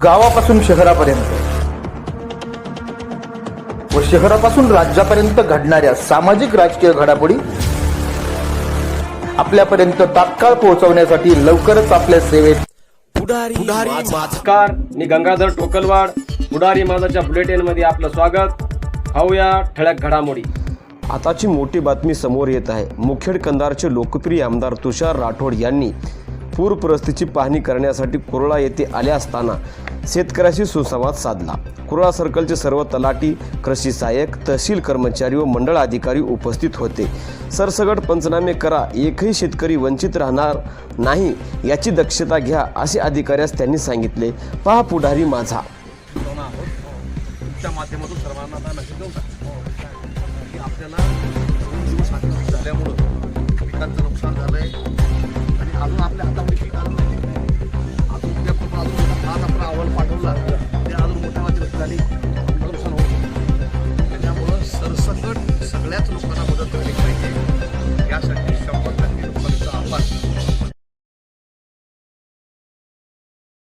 गावापासून शहरापर्यंत. व शहरापासून राज्यापर्यंत घडणाऱ्या सामाजिक राजकीय घडामोडी आपल्यापर्यंत तात्काळ पोहोचवण्यासाठी लवकरच आपल्या सेवेत नमस्कार मी गंगाधर टोकलवाड पुढारी माझाच्या बुलेटिनमध्ये आपलं स्वागत. पाहूया ठळक घडामोडी. आताची मोठी बातमी समोर येत आहे. मुखेड कंधारचे लोकप्रिय आमदार तुषार राठोड यांनी पूर परिस्थितीची पाहणी करण्यासाठी कुरळा येथे आले असताना शेतकऱ्याशी सुसंवाद साधला. कुरळा सर्कलचे सर्व तलाठी कृषी सहाय्यक तहसील कर्मचारी व मंडळ अधिकारी उपस्थित होते. सरसगट पंचनामे करा एकही शेतकरी वंचित राहणार नाही याची दक्षता घ्या असे अधिकाऱ्यास त्यांनी सांगितले. पहा पुढारी माझा. माध्यमातून सर्वांना आता मेसेज देऊन की? आपल्याला दोन दिवस झाल्यामुळं पिकांचं नुकसान झालंय. आणि अजून आपल्या हातामध्ये अहवाल पाठवला ते अजून मोठ्या अतिवृष्टी झाली